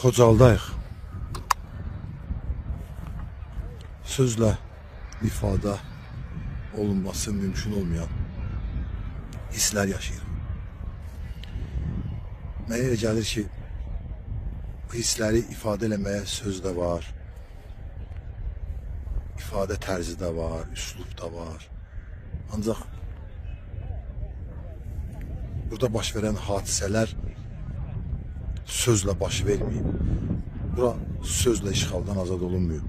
Xocaldayıq. Sözlə ifadə olunması mümkün olmayan hisslər yaşayırıq. Mənə elə gəlir ki, bu hissləri ifadə eləməyə söz də var, ifadə tərzi də var, üslub da var. Ancaq burada baş verən hadisələr sözlə baş verməyib. Bura sözlə işğaldan azad olunmuyor.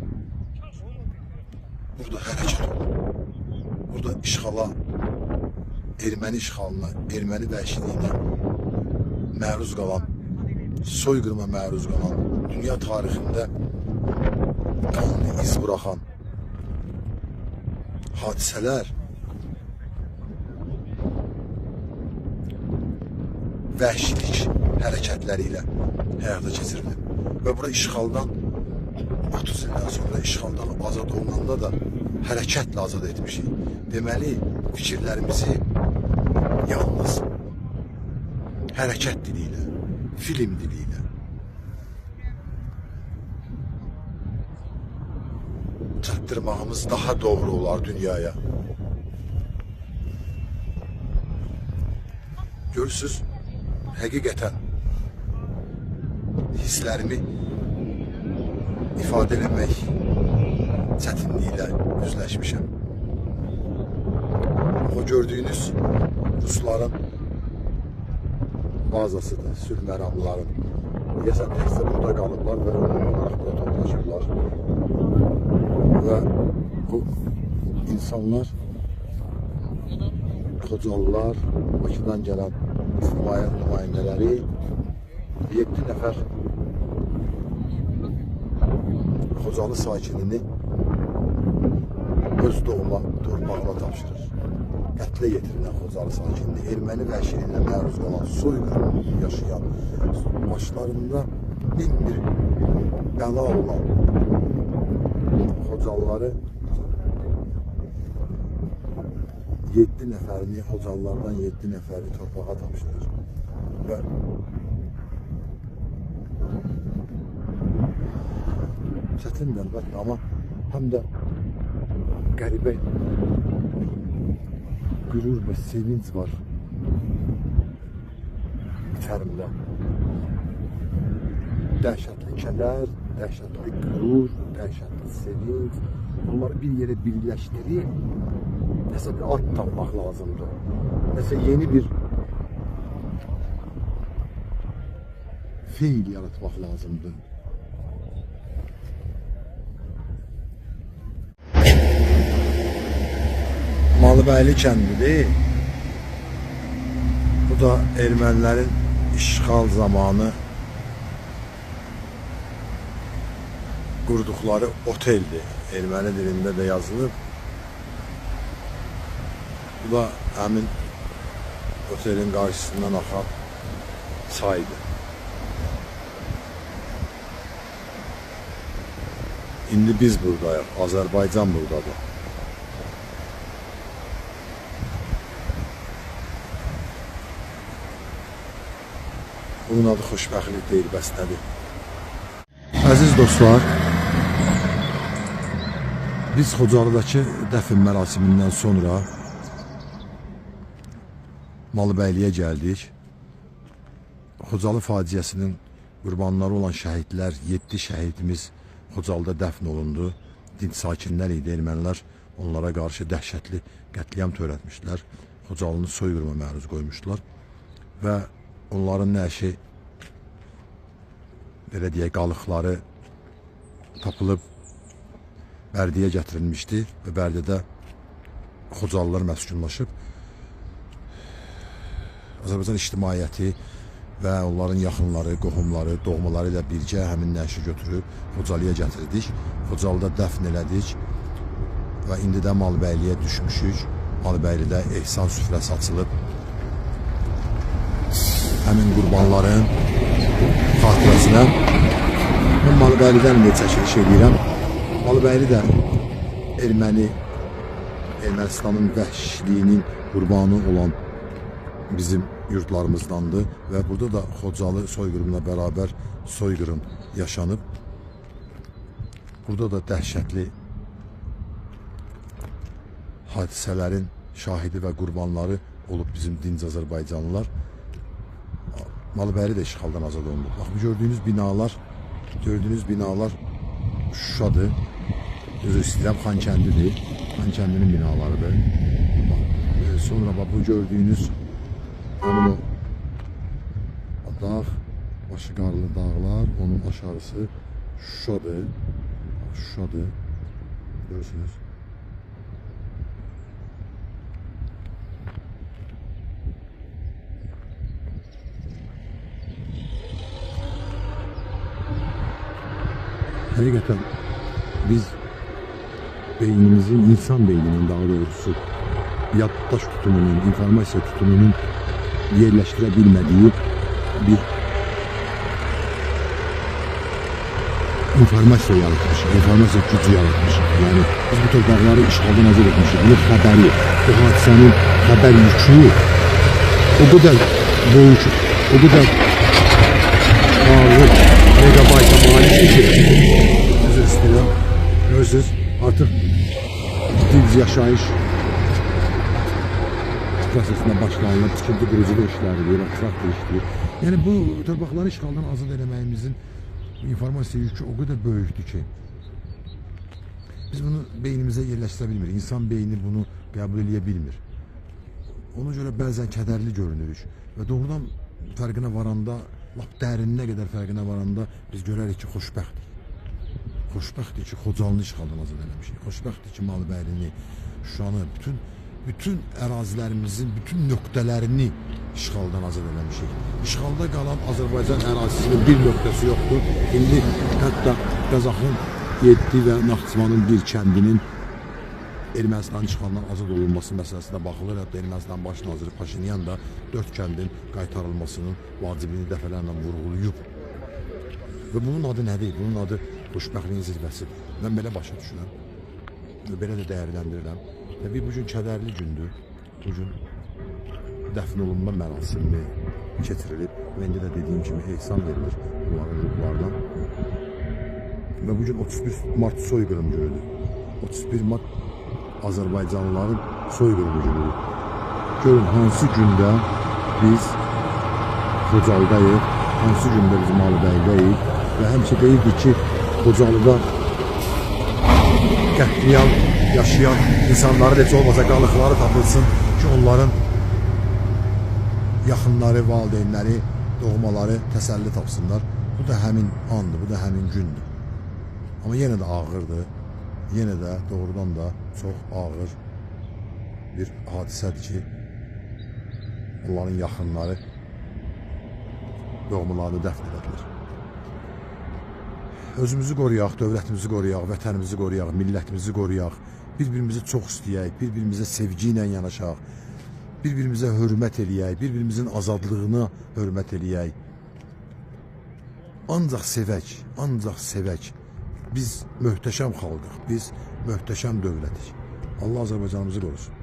Burada hərəkət olur. Burada işğala, erməni işğalına, erməni vəhşiliyinə məruz qalan, soyqırıma məruz qalan, dünya tarixində qanlı iz buraxan hadisələr vəhşilik hərəkətləri ilə həyata keçirilib. Və bura işğaldan 30 ildən sonra işğaldan azad olunanda da hərəkətlə azad etmişik. Deməli, fikirlərimizi yalnız hərəkət dili ilə, film dili ilə çatdırmağımız daha doğru olar dünyaya. Görürsüz, həqiqətən eləmək çətinliyi ilə üzləşmişəm. O gördüyünüz Rusların bazasıdır, sülh məramların. Deyəsən təkcə burada qalıblar və olaraq burada toplaşıblar. Və bu insanlar Xocalılar, Bakıdan gələn ictimai nümayəndələri 7 nəfər Xocalı sakinini öz doğma torpağına tapşırır. Qətlə yetirilən Xocalı sakinini erməni vəhşiliyinə məruz qalan, soyqırımı yaşayan, başlarında min bir bəla olan Xocalıları 7 nəfərini, Xocalılardan 7 nəfəri torpağa tapşırır. Və çətindir əlbəttə, amma həm də qəribə qürur və sevinç var içərimdə. Dəhşətli kədər, dəhşətli qürur, dəhşətli sevinç. Bunları bir yerə birləşdirib nəsə bir ad tapmaq lazımdır. Nəsə yeni bir fiil yaratmaq lazımdır. Malıbəyli kəndidir. Bu da ermənilərin işğal zamanı qurduqları oteldir. Erməni dilində də yazılıb. Bu da həmin otelin qarşısından axan çaydır. İndi biz buradayıq. Azərbaycan buradadır. Bunun adı xoşbəxtlik deyil, bəs nədir? Əziz dostlar, biz Xocalıdakı dəfn mərasimindən sonra Malıbəyliyə gəldik. Xocalı faciəsinin qurbanları olan şəhidlər, 7 şəhidimiz Xocalıda dəfn olundu. Dinc sakinlər idi, ermənilər onlara qarşı dəhşətli qətliam törətmişlər. Xocalını soyqırıma məruz qoymuşlar və onların nəşi belə deyək qalıqları tapılıb Bərdiyə gətirilmişdi və Bərdidə Xocalılar məskunlaşıb. Azərbaycan ictimaiyyəti və onların yaxınları, qohumları, doğmaları ilə birgə həmin nəşi götürüb Xocalıya gətirdik. Xocalıda dəfn elədik və indi də Malbəyliyə düşmüşük. Malbəylidə ehsan süfrəsi açılıb. Həmin qurbanların xatirəsinə mən Malbəylidən də çəkiliş edirəm. Malbəyli də erməni Ermənistanın vəhşiliyinin qurbanı olan bizim yurtlarımızdandı və burada da Xocalı soyqırımla bərabər soyqırım yaşanıb. Burada da dəhşətli hadisələrin şahidi və qurbanları olub bizim dinc Azərbaycanlılar. Malıbəyli də işğaldan azad olundu. Bax bu gördüyünüz binalar, gördüyünüz binalar Şuşadır. Üzr istəyirəm, Xankəndidir. Xankəndinin binalarıdır. Sonra bax bu gördüyünüz onun o dağ, başı qarlı dağlar, onun aşağısı Şuşadır. Şuşadır. Görürsünüz. Hakikaten biz beynimizin, insan beyninin daha doğrusu yattaş tutumunun, informasyon tutumunun yerleştirebilmediği bir informasyon yaratmış, informasyon gücü yaratmış. Yani biz bu toprakları işgalden azad etmişiz. Bunun haberi, bu hadisenin haber yükü o kadar boyucu, o kadar ağır megabayta malikti ki. Özür. Artık dinc yaşayış prosesine başlanılır. Tikinti quruculuq işləri deyir, traktör işləyir. Yəni bu torpaqları işğaldan azad eləməyimizin informasiya yükü o qədər böyükdür ki, biz bunu beynimizə yerləşdirə bilmirik. İnsan beyni bunu qəbul edə bilmir. Ona görə bəzən kədərli görünürük və doğrudan fərqinə varanda, lap dərininə qədər fərqinə varanda biz görərik ki, xoşbəxtdik. Xoşbəxtdir ki, Xocalını işğaldan azad eləmişik. Xoşbəxtdir ki, Malıbəylini, Şuşanı, bütün bütün ərazilərimizin bütün nöqtələrini işğaldan azad eləmişik. İşğalda qalan Azərbaycan ərazisinin bir nöqtəsi yoxdur. İndi hətta Qazaxın 7 və Naxçıvanın bir kəndinin Ermənistan işğalından azad olunması məsələsinə baxılır. Hətta Ermənistan baş naziri Paşinyan da 4 kəndin qaytarılmasının vacibliyini dəfələrlə vurğulayıb. Və bunun adı nədir? Bunun adı xoşbəxtliyin zirvəsidir. Mən belə başa düşürəm. Və belə də dəyərləndirirəm. Təbii bu gün kədərli gündür. Bu gün dəfn olunma mərasimi keçirilib və indi də dediyim kimi ehsan verilir bunların ruhlarına. Və bu gün 31 mart soyqırım günüdür. 31 mart Azərbaycanlıların soyqırımı günüdür. Görün hansı gündə biz Xocaldayıq, hansı gündə biz Malıbəydəyik və həmişə deyirdik ki, Xocalıda qətliam yaşayan insanların heç olmasa qalıqları tapılsın ki, onların yaxınları, valideynləri, doğmaları təsəlli tapsınlar. Bu da həmin andır, bu da həmin gündür. Amma yenə də ağırdır. Yenə də doğrudan da çox ağır bir hadisədir ki, onların yaxınları doğmalarını dəfn edilir. Özümüzü qoruyaq, dövlətimizi qoruyaq, vətənimizi qoruyaq, millətimizi qoruyaq. Bir-birimizi çox istəyək, bir-birimizə sevgi ilə yanaşaq. Bir-birimizə hörmət eləyək, bir-birimizin azadlığına hörmət eləyək. Ancaq sevək, ancaq sevək. Biz möhtəşəm xalqıq, biz möhtəşəm dövlətik. Allah Azərbaycanımızı qorusun.